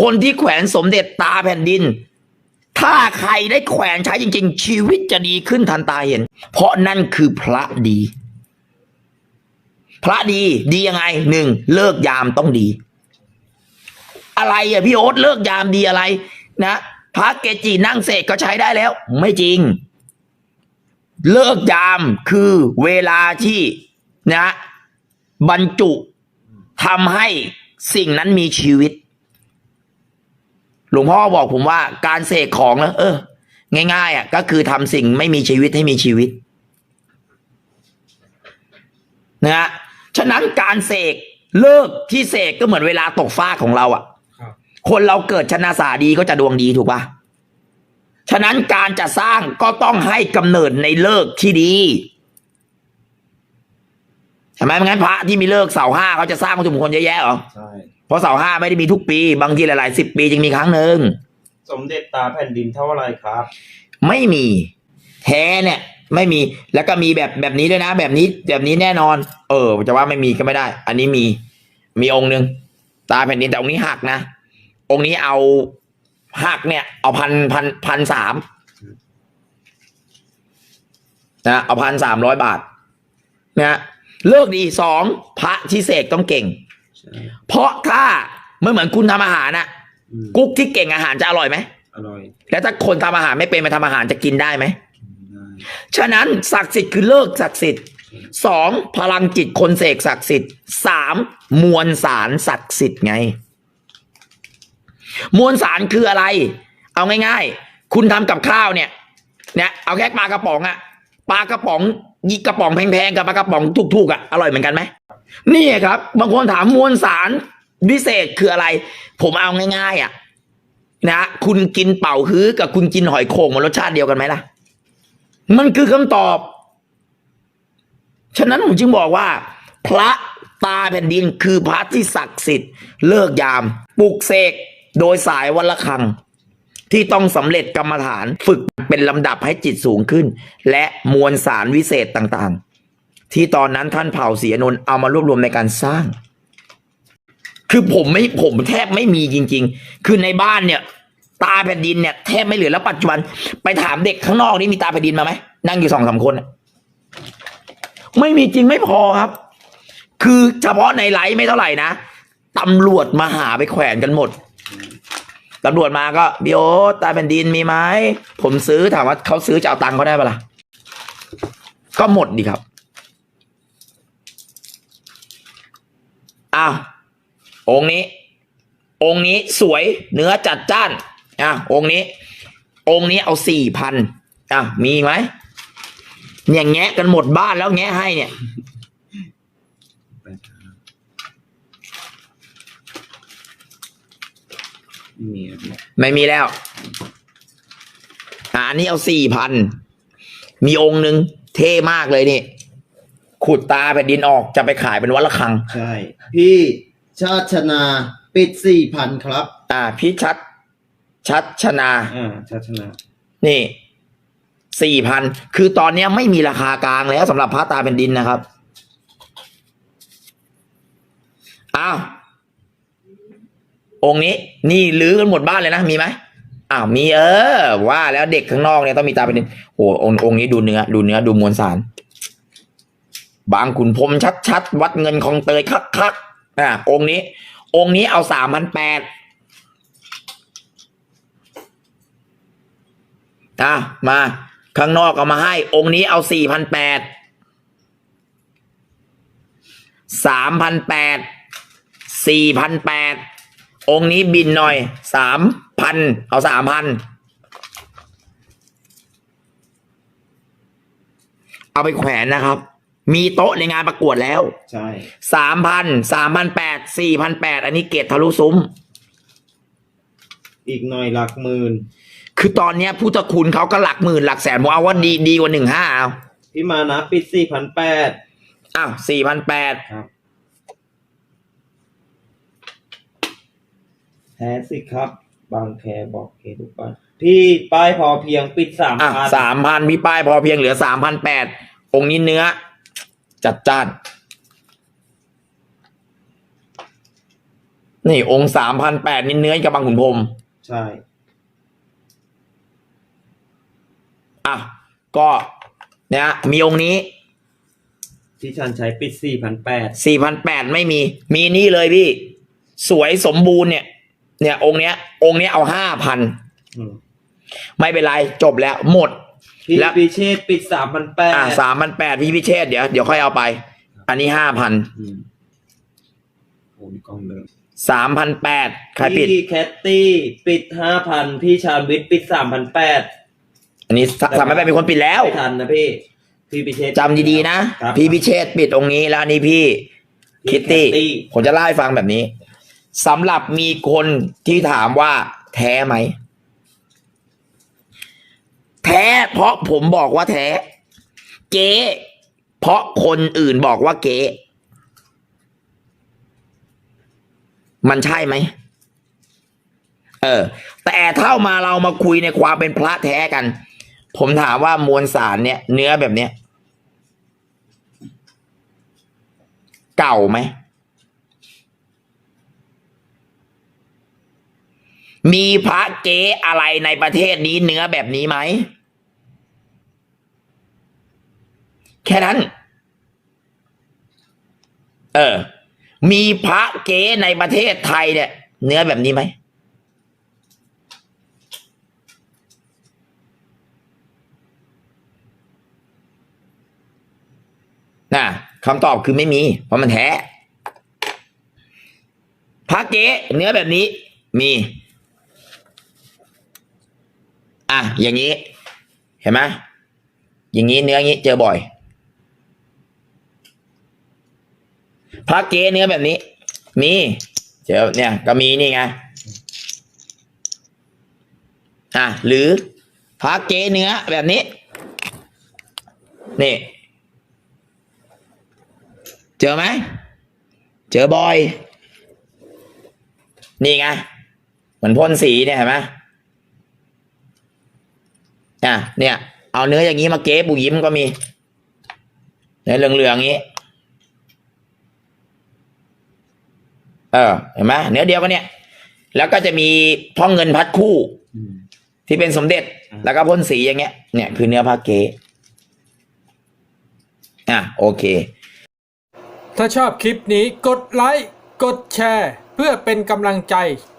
คนที่แขวนสมเด็จตาแผ่นดิน ถ้าใครได้แขวนใช้จริง ๆ ชีวิตจะดีขึ้นทันตาเห็น เพราะนั่นคือพระดี พระดีดียังไงหนึ่งเลิกยามต้องดี อะไรอะพี่โอ๊ตเลิกยามดีอะไร นะพระเกจินั่งเสกก็ใช้ได้แล้ว ไม่จริง เลิกยามคือเวลาที่นะบรรจุทำให้สิ่งนั้นมีชีวิต หลวงพ่อบอกผมว่าการเสกของแล้วเออ ง่ายๆอะก็คือทำสิ่งไม่มีชีวิตให้มีชีวิตนะฮะฉะนั้นการเสกเลิกที่เสกก็เหมือนเวลาตกฟ้ากของเราอะครับคนเราเกิดชนะสาดีก็จะดวงดีถูกปะฉะนั้นการจะสร้างก็ต้องให้กำเนิดในเลิกที่ดี ใช่ไหมไม่งั้นพระที่มีเลิกเสาห้าเขาจะสร้างวัตถุมงคลเยอะแยะเหรอใช่เพราะเสาห้าไม่ได้มีทุกปี บางทีหลายๆสิบปีจึงมีครั้งหนึ่งสมเด็จตาแผ่นดินเท่าไหรครับ ไม่มี แท้เนี่ย ไม่มีแล้วก็มีแบบแบบนี้ด้วยนะ แบบนี้แบบนี้แน่นอน เออจะว่าไม่มีก็ไม่ได้ อันนี้มีมีองค์หนึ่งตาแผ่นดินแต่องค์นี้หักนะองค์นี้เอาหักเนี่ย เอาพันพันพันสามนะเอาพันสามร้อยบาทนะ เลิกดีสองพระที่เสกต้องเก่ง ใช่เพราะถ้าไม่เหมือนคุณทำอาหารนะอืมกุ๊กที่เก่งอาหารจะอร่อยไหม อร่อยแล้วถ้าคนทำอาหารไม่เป็นมาทำอาหารจะกินได้ไหม ได้ฉะนั้นศักดิ์สิทธิ์คือเลิกศักดิ์สิทธิ์สองพลังจิตคนเสกศักดิ์สิทธิ์สามมวลสารศักดิ์สิทธิ์ไง มวลสารคืออะไร เอาง่าย ๆ คุณทำกับข้าวเนี่ยเนี่ยเอาแค่ปลากระป๋องอะปลากระป๋อง ยีกระป๋องแพงๆกับปลากระป๋องถูกๆอะอร่อยเหมือนกันไหมนี่ครับ บางคนถามมวลสารพิเศษคืออะไร ผมเอาง่าย ๆ อะ นะคุณกินเป่าฮื้อกับคุณกินหอยโข่งมันรสชาติเดียวกันไหมล่ะ มันคือคำตอบ ฉะนั้นผมจึงบอกว่า พระตาแผ่นดินคือพระที่ศักดิ์สิทธิ์ เลิกยามปลุกเสกโดยสายวันละครัง ที่ต้องสำเร็จกรรมฐานฝึกเป็นลำดับให้จิตสูงขึ้น และมวลสารวิเศษต่างๆ ที่ตอนนั้นท่านเผ่าเสียนน์เอามารวบรวมในการสร้าง คือผมไม่ผมแทบไม่มีจริง ๆ คือในบ้านเนี่ย ตาแผ่นดินเนี่ยแทบไม่เหลือแล้วปัจจุบัน ไปถามเด็กข้างนอกนี่มีตาแผ่นดินมาไหมนั่งอยู่สองสามคน ไม่มีจริงไม่พอครับ คือเฉพาะในไลฟ์ไม่เท่าไหร่นะตำรวจมาหาไปแขวนกันหมด ตำรวจมาก็บิโอตาแผ่นดินมีไหมผมซื้อถามว่าเขาซื้อจะเอาตังค์เขาได้ปะล่ะก็หมดดีครับอ้าวองค์นี้ องค์นี้สวยเนื้อจัดจ้านอะองค์นี้ องค์นี้เอาสี่พันอะมีไหมเนี่ยแงะกันหมดบ้านแล้วแงะให้เนี่ย ไม่มีครับไม่มีแล้ว อะอันนี้เอาสี่พัน มีองค์หนึ่งเท่มากเลยนี่ ขุดตาแผ่นดินออกจะไปขายเป็นวัดละคัง ใช่ พี่ชาติชนาปิดสี่พันครับ อ่า พี่ชัด ชัดชนา อ่าชัชนะนี่สี่พัน คือตอนเนี้ยไม่มีราคากลางแล้วสำหรับพระตาแผ่นดินนะครับ อ้าว องค์นี้นี่ลื้อกันหมดบ้านเลยนะมีไหมอ้าวมีเออ ว่าแล้วเด็กข้างนอกเนี่ยต้องมีตาแผ่นโอ้องค์องค์นี้ดูเนื้อ ดูเนื้อดูมวลสาร บางขุนพรมชัดๆ วัดเงินของเตยคักๆอ่าองค์นี้ องค์นี้เอาสามพันแปดอะมา ข้างนอกเอามาให้ องค์นี้เอาสี่พันแปดสามพันแปดสี่พันแปด องค์นี้บินหน่อยสามพันเอาสามพันเอาไปแขวนนะครับ มีโต๊ะในงานประกวดแล้วใช่สามพันสามพันแปดสี่พันแปดอันนี้เกตทะลุซุ้ม อีกหน่อยหลักหมื่นคือตอนเนี้ยพุทธคุณเขาก็หลักหมื่นหลักแสนผมเอาว่าดีดีกว่าหนึ่งห้าเอาพี่มานะปิดสี่พันแปดอ้าวสี่พันแปด ครับ แท้สิครับ บางแคบอกเคทุกวันพี่ป้ายพอเพียงปิดสามอะพันสามพันพี่ป้ายพอเพียงเหลือสามพันแปดองค์นี้เนื้อ จัดจ้าน นี่องค์สามพันแปดนี่เนื้อกับบางขุนพรหมใช่ อะ ก็เนี่ยมีองค์นี้ที่ชันใช้ปิดสี่พันแปดสี่พันแปดไม่มี มีนี่เลยพี่ สวยสมบูรณ์เนี่ย เนี่ย องค์เนี้ย องค์เนี้ยเอาห้าพันไม่เป็นไรจบแล้วหมด พี่แล้ว พิเชษปิดสามพันแปดอะสามพันแปดพี่พิเชษเดี๋ยวเดี๋ยวค่อยเอาไป อันนี้ห้าพันโอ้ยกล้องเดิมสามพันแปดใครปิด พี่แคตตี้ปิดห้าพันพี่ชาญวิทย์ปิดสามพันแปดอันนี้สามพันแปดเป็นคนปิดแล้วไม่ทันนะพี่ พี่พิเชษจำดีๆนะครับ พี่พิเชษปิดองค์นี้แล้วอันนี้พี่พี่คิตตี้แตี้ผมจะเล่าให้ฟังแบบนี้ สำหรับมีคนที่ถามว่าแท้ไหม แท้เพราะผมบอกว่าแท้ เก๊เพราะคนอื่นบอกว่าเก๊มันใช่ไหม เออ แต่ถ้ามาเรามาคุยในความเป็นพระแท้กัน ผมถามว่ามวลสารเนี่ย เนื้อแบบเนี้ย เก่าไหม มีพระเก๊อะไรในประเทศนี้เนื้อแบบนี้ไหม แค่นั้น เออ มีพระเก๊ในประเทศไทยเนี่ย เนื้อแบบนี้ไหมน่ะคำตอบคือไม่มี เพราะมันแท้พระเก๊เนื้อแบบนี้มี อะอย่างนี้ เห็นไหมอย่างนี้เนื้ออย่างนี้เจอบ่อย พระเก๊เนื้อแบบนี้ มีเจอเนี่ย ก็มีนี่ไงอะหรือพระเก๊เนื้อแบบนี้ นี่ เจอไหมเจอบ่อย นี่ไงเหมือนพ่นสีเนี่ยเห็นไหม อะเนี่ย เอาเนื้ออย่างนี้มาเก๊ปูยิ้มก็มีเนื้อเหลืองๆอย่างนี้ เออเห็นไหมเนื้อเดียวกันเนี่ย แล้วก็จะมีท่องเงินพัดคู่ ที่เป็นสมเด็จ แล้วก็พ่นสีอย่างเงี้ย เนี่ยคือเนื้อผ้าเก๊อะโอเค ถ้าชอบคลิปนี้กดไลค์กดแชร์ เพื่อเป็นกำลังใจ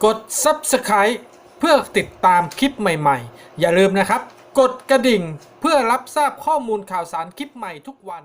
กด Subscribe เพื่อติดตามคลิปใหม่ๆ อย่าลืมนะครับก ดกระดิ่งเพื่อรับทราบข้อมูลข่าวสารคลิปใหม่ทุกวัน